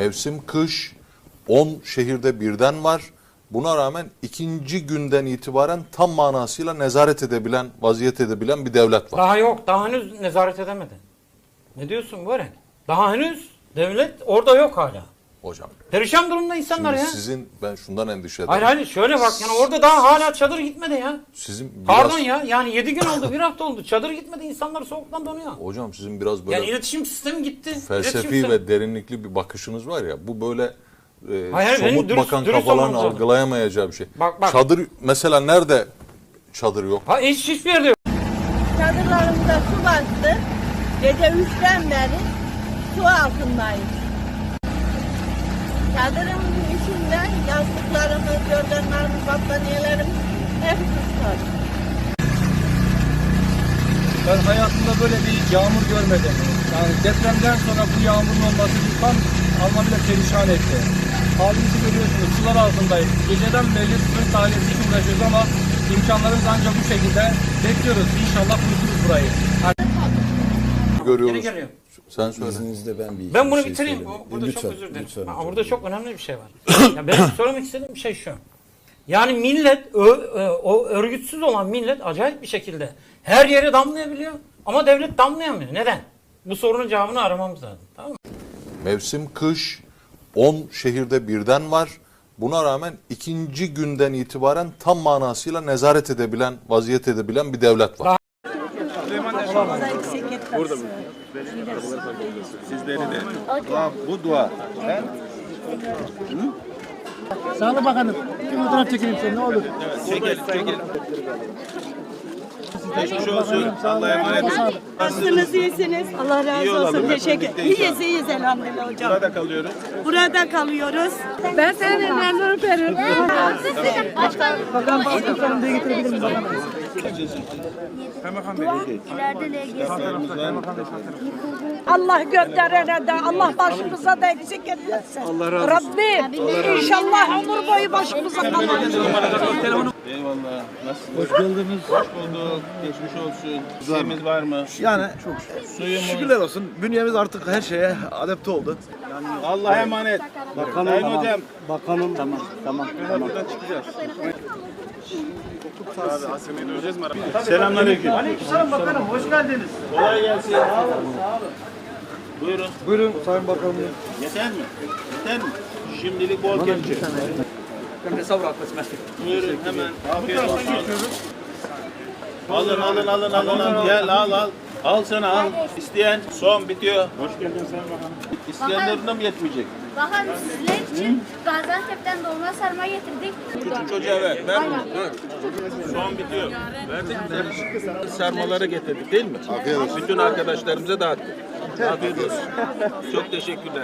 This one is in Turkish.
Mevsim kış, 10 şehirde birden var. Buna rağmen ikinci günden itibaren tam manasıyla nezaret edebilen, vaziyet edebilen bir devlet var. Daha yok. Daha henüz nezaret edemedi. Ne diyorsun böyle? Daha henüz devlet orada yok hala. Hocam. Perişan durumda insanlar Şimdi ya. sizin ben şundan endişe ederim. Hayır hayır şöyle bak yani orada daha hala çadır gitmedi ya. Sizin biraz, Pardon ya yani 7 gün oldu bir hafta oldu çadır gitmedi insanlar soğuktan donuyor. Hocam sizin biraz böyle Yani iletişim sistemi gitti. İletişim felsefi sistemi- ve derinlikli bir bakışınız var ya. Bu böyle e, Hayır, somut dürüst- bakan dürüst kafaların algılayamayacağı bir şey. Bak, bak. Çadır mesela nerede çadır yok? Ha hiç hiçbir yerde yok. Çadırlarımıza su bastı. Gece üçten beri su altındayız. Çadırın içinden yastıklarımız, yorganlarımız, battaniyelerimiz hep ıslak. Ben hayatımda böyle bir yağmur görmedim. Yani depremden sonra bu yağmurun olması insan anlamıyla perişan etti. Halimizi görüyorsunuz, sular altındayız. Geceden beri suyun tahliyesi için uğraşıyoruz ama imkanlarımız ancak bu şekilde. Bekliyoruz. İnşallah kurtuluruz burayı. Görüyoruz. Sen söyle. İzninizle ben bir Ben bunu şey bitireyim. söyleyeyim. Bu- Burada lütfen, çok özür dilerim. lütfen hocam. burada çok önemli bir şey var. ya benim söylemek istediğim şey şu. Yani millet, ö, ö, o örgütsüz olan millet acayip bir şekilde her yere damlayabiliyor. Ama devlet damlayamıyor. Neden? Bu sorunun cevabını aramamız lazım. Tamam mı? Mevsim kış, 10 şehirde birden var. Buna rağmen ikinci günden itibaren tam manasıyla nezaret edebilen, vaziyet edebilen bir devlet var. Sizleri de. Dua, bu dua. He? Sağlı bakanım. Bir fotoğraf çekelim seni ne olur. Çekelim, çekelim. Geçmiş olsun. Allah'a emanet olun. Nasılsınız, iyisiniz? Allah razı İyi olsun. Teşekkür birlikte İyiyiz, inşallah. iyiyiz elhamdülillah hocam. Burada kalıyoruz. Burada kalıyoruz. Ben senin ellerinden öperim. Allah gönderene de Allah başımıza da eksik etmesin. Allah razı olsun. Rabbim inşallah ömür boyu başımıza kalır. Eyvallah. Nasılsınız? Hoş geldiniz. Hoş bulduk. Geçmiş olsun. Şeyimiz var mı? Yani Suyumuz. şükürler olsun. Bünyemiz artık her şeye adapte oldu. Allah'a emanet. Sayın hocam. Bakanım tamam tamam. Buradan çıkacağız. Selamünaleyküm. Aleykümselam bakanım hoş geldiniz. Kolay gelsin. Buyurun. Buyurun Sayın Bakanım. Yeter mi? Yeter mi? Şimdilik bol kepçe. Buyurun hemen. Afiyet olsun. Alın alın alın alın. alın. Gel al al. Al sana al. İsteyen son bitiyor. Hoş geldin Sayın Bakanım. İsteyenlerine mi yetmeyecek? Bahar sizler için Gaziantep'ten dolma sarma getirdik. Küçük çocuğa ver. Ver bunu. Son bitiyor. Verdik? Sarmaları getirdik değil mi? Afiyet olsun. Bütün arkadaşlarımıza dağıttık. Afiyet olsun. Çok teşekkürler.